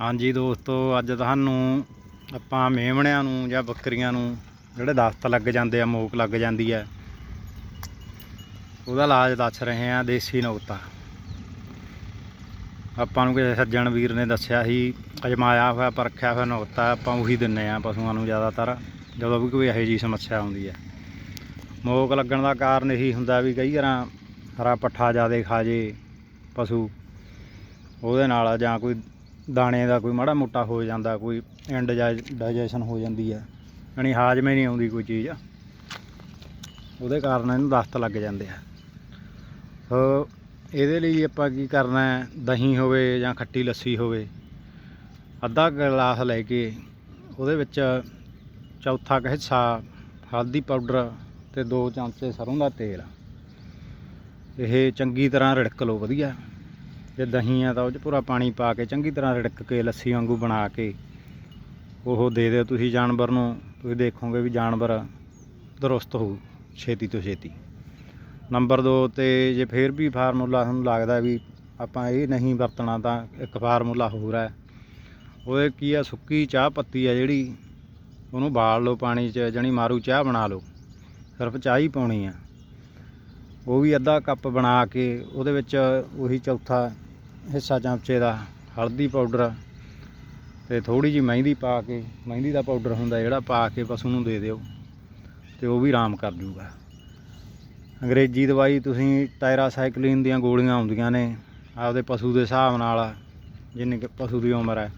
ਹਾਂਜੀ ਦੋਸਤੋ, ਅੱਜ ਤੁਹਾਨੂੰ ਆਪਾਂ ਮੇਮਣਿਆਂ ਨੂੰ ਜਾਂ ਬੱਕਰੀਆਂ ਨੂੰ ਜਿਹੜੇ ਦਸਤ ਲੱਗ ਜਾਂਦੇ ਆ, ਮੋਕ ਲੱਗ ਜਾਂਦੀ ਹੈ ਉਹਦਾ ਇਲਾਜ ਦੱਸ ਰਹੇ ਆ ਦੇਸੀ ਨੁਕਤਾ ਆਪਾਂ ਨੂੰ ਕਿਸੇ ਸੱਜਣ ਵੀਰ ਨੇ ਦੱਸਿਆ ਸੀ, ਅਜਮਾਇਆ ਹੋਇਆ, ਪਰਖਿਆ ਹੋਇਆ ਨੁਕਤਾ ਆਪਾਂ ਉਹੀ ਦਿੰਨੇ ਆ ਪਸ਼ੂਆਂ ਨੂੰ ਜ਼ਿਆਦਾਤਰ, ਜਦੋਂ ਵੀ ਕੋਈ ਇਹੋ ਜਿਹੀ ਸਮੱਸਿਆ ਆਉਂਦੀ ਹੈ ਮੋਕ ਲੱਗਣ ਦਾ ਕਾਰਨ ਇਹੀ ਹੁੰਦਾ ਵੀ ਕਈ ਵਾਰਾਂ ਹਰਾ ਪੱਠਾ ਜ਼ਿਆਦਾ ਖਾ ਜੇ ਪਸ਼ੂ, ਉਹਦੇ ਨਾਲ ਜਾਂ ਕੋਈ ਦਾਣੇ ਦਾ ਕੋਈ ਮਾੜਾ ਮੋਟਾ ਹੋ ਜਾਂਦਾ, ਕੋਈ ਐਂਡ ਡਾਈਜੈਸ਼ਨ ਹੋ ਜਾਂਦੀ ਹੈ ਯਾਨੀ ਹਾਜ਼ਮੇ ਨਹੀਂ ਆਉਂਦੀ ਕੋਈ ਚੀਜ਼। ਉਹਦੇ ਕਾਰਨ ਇਹਨੂੰ ਦਸਤ ਲੱਗ ਜਾਂਦੇ ਆ। ਸੋ ਇਹਦੇ ਲਈ ਆਪਾਂ ਕੀ ਕਰਨਾ ਹੈ, ਦਹੀਂ ਹੋਵੇ ਜਾਂ ਖੱਟੀ ਲੱਸੀ ਹੋਵੇ, ਅੱਧਾ ਗਲਾਸ ਲੈ ਕੇ ਉਹਦੇ ਵਿੱਚ ਚੌਥਾ ਕੁ ਹਿੱਸਾ ਹਲਦੀ ਪਾਊਡਰ ਤੇ ਦੋ ਚਮਚੇ ਸਰੋਂ ਦਾ ਤੇਲ। ਇਹ ਚੰਗੀ ਤਰ੍ਹਾਂ ਰਿੜਕ ਲਓ, ਵਧੀਆ। ਜੇ ਦਹੀਂ ਆ ਤਾਂ ਉਹ 'ਚ ਪੂਰਾ ਪਾਣੀ ਪਾ ਕੇ ਚੰਗੀ ਤਰ੍ਹਾਂ ਰਿੜਕ ਕੇ, ਲੱਸੀ ਵਾਂਗੂ ਬਣਾ ਕੇ ਉਹ ਦੇ ਦਿਓ ਤੁਸੀਂ ਜਾਨਵਰ ਨੂੰ, ਤੁਸੀਂ ਦੇਖੋਗੇ ਵੀ ਜਾਨਵਰ ਦਰੁਸਤ ਹੋਊ ਛੇਤੀ ਤੋਂ ਛੇਤੀ। ਨੰਬਰ 2 ਤੇ ਜੇ ਫੇਰ ਵੀ ਫਾਰਮੂਲਾ ਤੁਹਾਨੂੰ ਲੱਗਦਾ ਵੀ ਆਪਾਂ ਇਹ ਨਹੀਂ ਵਰਤਣਾ ਤਾਂ ਇੱਕ ਫਾਰਮੂਲਾ ਹੋਰ ਹੈ। ਉਹਦੇ ਕੀ ਆ, ਸੁੱਕੀ ਚਾਹ ਪੱਤੀ ਆ ਜਿਹੜੀ, ਉਹਨੂੰ ਬਾਲ ਲਓ ਪਾਣੀ 'ਚ, ਜਣੀ ਮਾਰੂ ਚਾਹ ਬਣਾ ਲਓ, ਸਿਰਫ ਚਾਹ ਹੀ ਪਾਉਣੀ ਆ। ਉਹ ਵੀ ਅੱਧਾ ਕੱਪ ਬਣਾ ਕੇ ਉਹਦੇ ਵਿੱਚ ਉਹੀ ਚੌਥਾ ਹਿੱਸਾ ਚਮਚੇ ਦਾ, ਹਲਦੀ ਪਾਊਡਰ ਤੇ ਥੋੜੀ ਜੀ ਮਹਿੰਦੀ ਪਾ ਕੇ, ਮਹਿੰਦੀ ਦਾ ਪਾਊਡਰ ਹੁੰਦਾ ਜਿਹੜਾ ਪਾ ਕੇ ਪਸ਼ੂ ਨੂੰ ਦੇ ਦਿਓ ਤੇ ਉਹ ਵੀ ਆਰਾਮ ਕਰ ਜੂਗਾ। ਅੰਗਰੇਜ਼ੀ ਦਵਾਈ ਤੁਸੀਂ ਟਾਇਰਾ ਸਾਈਕਲਿਨ ਦੀਆਂ ਗੋਲੀਆਂ ਆਉਂਦੀਆਂ ਨੇ, ਆਪਦੇ ਪਸ਼ੂ ਦੇ ਹਿਸਾਬ ਨਾਲ, ਜਿੰਨੀ ਪਸ਼ੂ ਦੀ ਉਮਰ ਹੈ।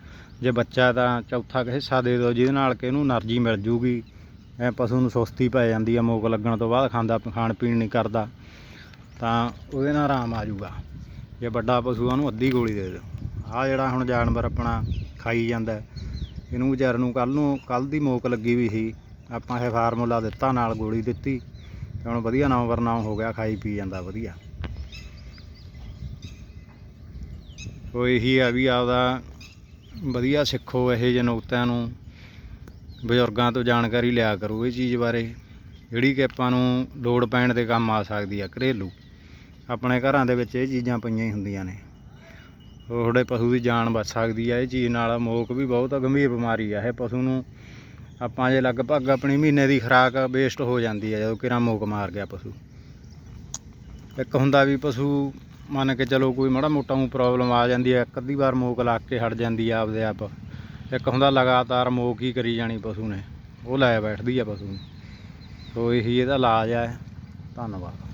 ਜੇ ਬੱਚਾ ਤਾਂ ਚੌਥਾ ਹਿੱਸਾ ਦੇ ਦਿਓ, ਜਿਹਦੇ ਨਾਲ ਕਿ ਇਹਨੂੰ એનર્ਜੀ ਮਿਲ ਜੂਗੀ। ਐ ਪਸ਼ੂ ਨੂੰ ਸੁਸਤੀ ਪੈ ਜਾਂਦੀ ਹੈ ਮੋਕ ਲੱਗਣ ਤੋਂ ਬਾਅਦ ਖਾਂਦਾ, ਖਾਣ ਪੀਣ ਨਹੀਂ ਕਰਦਾ, ਤਾਂ ਉਹਦੇ ਨਾਲ ਆਰਾਮ ਆ ਜੂਗਾ। ਜੇ ਵੱਡਾ ਪਸ਼ੂ ਆ, ਉਹਨੂੰ ਅੱਧੀ ਗੋਲੀ ਦੇ ਦਿਓ। ਆ ਜਿਹੜਾ ਹੁਣ ਜਾਨਵਰ ਆਪਣਾ ਖਾਈ ਜਾਂਦਾ ਇਹਨੂੰ ਵਿਚਾਰ ਨੂੰ ਕੱਲ ਨੂੰ ਕੱਲ ਦੀ ਮੋਕ ਲੱਗੀ ਵੀ ਸੀ। ਆਪਾਂ ਇਹ ਫਾਰਮੂਲਾ ਦਿੱਤਾ, ਨਾਲ ਗੋਲੀ ਦਿੱਤੀ, ਤੇ ਹੁਣ ਵਧੀਆ ਨੰਬਰ ਨਾਮ ਹੋ ਗਿਆ, ਖਾਈ ਪੀ ਜਾਂਦਾ ਵਧੀਆ। ਉਹ ਇਹੀ ਆ ਵੀ ਆਪਦਾ ਵਧੀਆ ਸਿੱਖੋ ਇਹੋ ਜਿਹੇ ਨੁਕਤਿਆਂ ਨੂੰ, ਬਜ਼ੁਰਗਾਂ ਤੋਂ ਜਾਣਕਾਰੀ ਲਿਆ ਕਰੋ ਇਹ ਚੀਜ਼ ਬਾਰੇ, ਜਿਹੜੀ ਕਿ ਆਪਾਂ ਨੂੰ ਲੋੜ ਪੈਣ ਦੇ ਕੰਮ ਆ ਸਕਦੀ ਆ, ਘਰੇਲੂ। ਆਪਣੇ ਘਰਾਂ ਦੇ ਵਿੱਚ ਇਹ ਚੀਜ਼ਾਂ ਪਈਆਂ ਹੀ ਹੁੰਦੀਆਂ ਨੇ। ਉਹ ਤੁਹਾਡੇ ਪਸ਼ੂ ਦੀ ਜਾਨ ਬਚ ਸਕਦੀ ਆ, ਇਹ ਚੀਜ਼ ਨਾਲ ਮੋਕ ਵੀ ਬਹੁਤ ਗੰਭੀਰ ਬਿਮਾਰੀ ਆ। ਇਹ ਪਸ਼ੂ ਨੂੰ ਆਪਾਂ ਜੇ ਲਗਭਗ ਆਪਣੀ ਮਹੀਨੇ ਦੀ ਖੁਰਾਕ ਵੇਸਟ ਹੋ ਜਾਂਦੀ ਆ, ਜਦੋਂ ਕਿਰਾ ਮੋਕ ਮਾਰ ਗਿਆ ਪਸ਼ੂ। ਇੱਕ ਹੁੰਦਾ ਵੀ ਪਸ਼ੂ ਮੰਨ ਕੇ ਚਲੋ ਕੋਈ ਮਾੜਾ ਮੋਟਾ ਨੂੰ ਪ੍ਰੋਬਲਮ ਆ ਜਾਂਦੀ ਹੈ ਇੱਕ ਅੱਧੀ ਵਾਰ ਮੋਕ ਲਾ ਕੇ ਹਟ ਜਾਂਦੀ ਆ ਆਪਦੇ ਆਪ। ਇੱਕ ਹੁੰਦਾ ਲਗਾਤਾਰ ਮੋਕ ਹੀ ਕਰੀ ਜਾਣੀ ਪਸ਼ੂ ਨੇ, ਉਹ ਲੈ ਬੈਠਦੀ ਆ ਪਸ਼ੂ ਨੂੰ। ਸੋ ਇਹੀ ਇਹਦਾ ਇਲਾਜ ਹੈ ਧੰਨਵਾਦ।